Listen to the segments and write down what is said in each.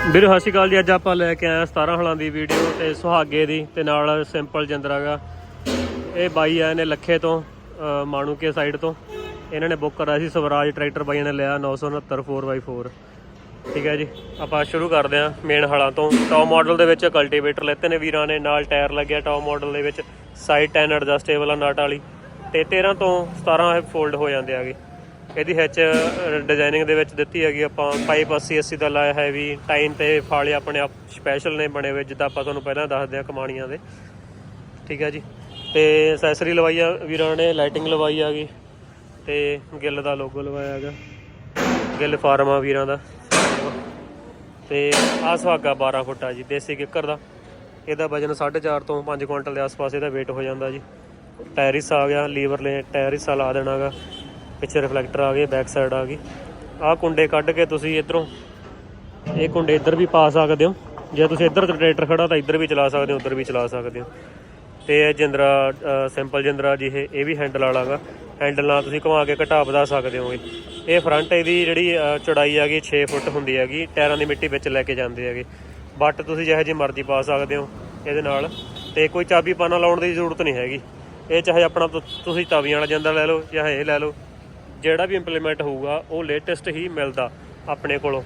ਵੀਰ, ਸਤਿ ਸ਼੍ਰੀ ਅਕਾਲ ਜੀ। ਅੱਜ ਆਪਾਂ ਲੈ ਕੇ ਆਏ ਹਾਂ 17 ਹਲਾਂ ਦੀ ਵੀਡੀਓ ਤੇ ਸੁਹਾਗੇ ਦੀ ਤੇ ਨਾਲ ਸਿੰਪਲ ਜਿੰਦਰਾਗਾ ਇਹ ਬਾਈ ਆਏ ਨੇ ਲੱਖੇ ਤੋਂ ਮਾਣੂਕੇ ਸਾਈਡ ਤੋਂ। ਇਹਨਾਂ ਨੇ ਬੁੱਕ ਕਰਾਇਆ ਸੀ ਸਵਰਾਜ ਟਰੈਕਟਰ ਬਾਈ ਨੇ ਲਿਆ 969 4x4 ਠੀਕ ਹੈ ਜੀ। ਆਪਾਂ ਸ਼ੁਰੂ ਕਰਦੇ ਹਾਂ ਮੇਨ ਹਲਾਂ ਤੋਂ। ਟੌਪ ਮਾਡਲ ਦੇ ਵਿੱਚ ਕਲਟੀਵੇਟਰ ਲੈਤੇ ਨੇ ਵੀਰਾਂ ਨੇ, ਨਾਲ ਟਾਇਰ ਲੱਗਿਆ ਟੌਪ ਮਾਡਲ ਦੇ ਵਿੱਚ। ਸਾਈਡ 10 ਐਡਜਸਟੇਬਲ ਆ ਨਟ ਵਾਲੀ। ਤੇ 13 ਤੋਂ 17 ਇਹ ਫੋਲਡ ਹੋ ਜਾਂਦੇ ਆਗੇ। ਇਹਦੀ ਹੈਚ ਡਿਜ਼ਾਈਨਿੰਗ ਦੇ ਵਿੱਚ ਦਿੱਤੀ ਹੈਗੀ ਆਪਾਂ। ਪਾਈਪ 80 80 ਦਾ ਲਾਇਆ ਹੈ ਵੀ, ਟਾਈਮ ਤੇ ਫਾਲੇ ਆਪਣੇ ਆਪ ਸਪੈਸ਼ਲ ਨੇ ਬਣੇ ਹੋਏ, ਜਿੱਦਾਂ ਆਪਾਂ ਤੁਹਾਨੂੰ ਪਹਿਲਾਂ ਦੱਸਦੇ ਆ ਕਮਾਣੀਆਂ ਦੇ। ਠੀਕ ਹੈ ਜੀ। ਤੇ ਐਕਸੈਸਰੀ ਲਵਾਈ ਆ ਵੀਰਾਂ ਨੇ ਲਾਈਟਿੰਗ ਲਵਾਈ ਆ ਗਈ। ਤੇ ਗਿੱਲ ਦਾ ਲੋਗੋ ਲਵਾਇਆ ਹੈਗਾ। ਗਿੱਲ ਫਾਰਮ ਆ ਵੀਰਾਂ ਦਾ। ਤੇ ਆਹ ਸੁਹਾਗਾ 12 ਫੁੱਟ ਆ ਜੀ, ਦੇਸੀ ਕਿੱਕਰ ਦਾ। ਇਹਦਾ ਵਜਨ 4.5 ਤੋਂ 5 ਕੁਇੰਟਲ ਦੇ ਆਸ-ਪਾਸ ਇਹਦਾ weight ਹੋ ਜਾਂਦਾ ਜੀ। ਟਾਇਰ ਆ ਗਿਆ ਲੀਵਰ ਲੈ ਟਾਇਰ ਹਿੱਸਾ ਲਾ ਦੇਣਾਗਾ ਪਿੱਛੇ ਰਿਫਲੈਕਟਰ ਆ ਗਏ ਬੈਕ ਸਾਈਡ ਆ ਗਈ। ਆਹ ਕੁੰਡੇ ਕੱਢ ਕੇ ਤੁਸੀਂ ਇਧਰੋਂ, ਇਹ ਕੁੰਡੇ ਇੱਧਰ ਵੀ ਪਾ ਸਕਦੇ ਹੋ। ਜੇ ਤੁਸੀਂ ਇੱਧਰ ਟਰੈਕਟਰ ਖੜਾ ਤਾਂ ਇੱਧਰ ਵੀ ਚਲਾ ਸਕਦੇ ਹੋ, ਉੱਧਰ ਵੀ ਚਲਾ ਸਕਦੇ ਹੋ। ਤੇ ਇਹ ਜਿੰਦਰਾ ਸਿੰਪਲ ਜਿੰਦਰਾ ਜੀ, ਇਹ ਇਹ ਵੀ ਹੈਂਡਲ ਵਾਲਾਗਾ ਹੈਂਡਲ ਨਾਲ ਤੁਸੀਂ ਘੁਮਾ ਕੇ ਘਟਾ ਵਧਾ ਸਕਦੇ ਹੋ ਇਹ। ਫਰੰਟ ਇਹਦੀ ਜਿਹੜੀ ਚੌੜਾਈ ਹੈਗੀ 6 ਫੁੱਟ ਹੁੰਦੀ ਹੈਗੀ। ਟਾਇਰਾਂ ਦੀ ਮਿੱਟੀ ਵਿੱਚ ਲੈ ਕੇ ਜਾਂਦੇ ਹੈਗੇ। ਬੱਟ ਤੁਸੀਂ ਜਿਹੋ ਜਿਹੀ ਮਰਜ਼ੀ ਪਾ ਸਕਦੇ ਹੋ ਇਹਦੇ ਨਾਲ। ਤੇ ਕੋਈ ਚਾਬੀ ਪਾਣਾ ਲਾਉਣ ਦੀ ਜ਼ਰੂਰਤ ਨਹੀਂ ਹੈਗੀ। ਇਹ ਚਾਹੇ ਆਪਣਾ ਤੁ- ਤੁਸੀਂ ਤਵੀਆਂ ਵਾਲਾ ਜਿੰਦਾ ਲੈ ਲਓ ਜਾਂ ਇਹ ਲੈ ਲਓ। ਜਿਹੜਾ ਵੀ ਇੰਪਲੀਮੈਂਟ ਹੋਊਗਾ, ਉਹ ਲੇਟੈਸਟ ਹੀ ਮਿਲਦਾ ਆਪਣੇ ਕੋਲੋਂ।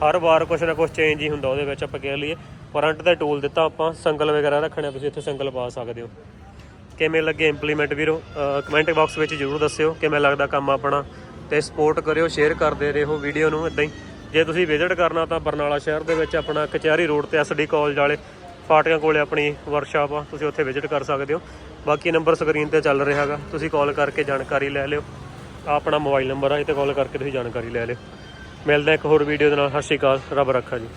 ਹਰ ਵਾਰ ਕੁਛ ਨਾ ਕੁਛ ਚੇਂਜ ਹੀ ਹੁੰਦਾ ਉਹਦੇ ਵਿੱਚ ਆਪਾਂ ਕਹਿ ਲਈਏ। ਫਰੰਟ ਦਾ ਟੂਲ ਦਿੱਤਾ ਆਪਾਂ ਸੰਗਲ ਵਗੈਰਾ ਰੱਖਣੇ ਤੁਸੀਂ ਇੱਥੇ ਸੰਗਲ ਪਾ ਸਕਦੇ ਹੋ। ਕਿਵੇਂ ਲੱਗੇ ਇੰਪਲੀਮੈਂਟ ਵੀਰੋ? ਕਮੈਂਟ ਬਾਕਸ ਵਿੱਚ ਜਰੂਰ ਦੱਸਿਓ ਕਿਵੇਂ ਲੱਗਦਾ ਕੰਮ ਆਪਣਾ। ਤੇ ਸਪੋਰਟ ਕਰਿਓ ਸ਼ੇਅਰ ਕਰਦੇ ਰਹੋ ਵੀਡੀਓ ਨੂੰ ਇਦਾਂ ਹੀ। ਜੇ ਤੁਸੀਂ ਵਿਜ਼ਿਟ ਕਰਨਾ ਤਾਂ ਬਰਨਾਲਾ ਸ਼ਹਿਰ ਦੇ ਵਿੱਚ ਆਪਣਾ ਕਚਹਿਰੀ ਰੋਡ ਤੇ ਐਸਡੀ ਕਾਲਜ ਵਾਲੇ ਫਾਟਕਾਂ ਕੋਲੇ ਆਪਣੀ ਵਰਕਸ਼ਾਪ ਆ, ਤੁਸੀਂ ਉੱਥੇ ਵਿਜ਼ਿਟ ਕਰ ਸਕਦੇ ਹੋ। ਬਾਕੀ ਨੰਬਰ ਸਕਰੀਨ ਤੇ ਚੱਲ ਰਿਹਾ ਹੈਗਾ, ਤੁਸੀਂ ਕਾਲ ਕਰਕੇ ਜਾਣਕਾਰੀ ਲੈ ਲਿਓ। ਆਹ ਆਪਣਾ ਮੋਬਾਈਲ ਨੰਬਰ ਆ, ਇਹ ਤੇ ਕਾਲ ਕਰਕੇ ਤੁਸੀਂ ਜਾਣਕਾਰੀ ਲੈ ਲਿਓ। ਮਿਲਦਾ ਇੱਕ ਹੋਰ ਵੀਡੀਓ ਦੇ ਨਾਲ। ਸਤਿ ਸ਼੍ਰੀ ਅਕਾਲ। ਰੱਬ ਰੱਖਾ ਜੀ।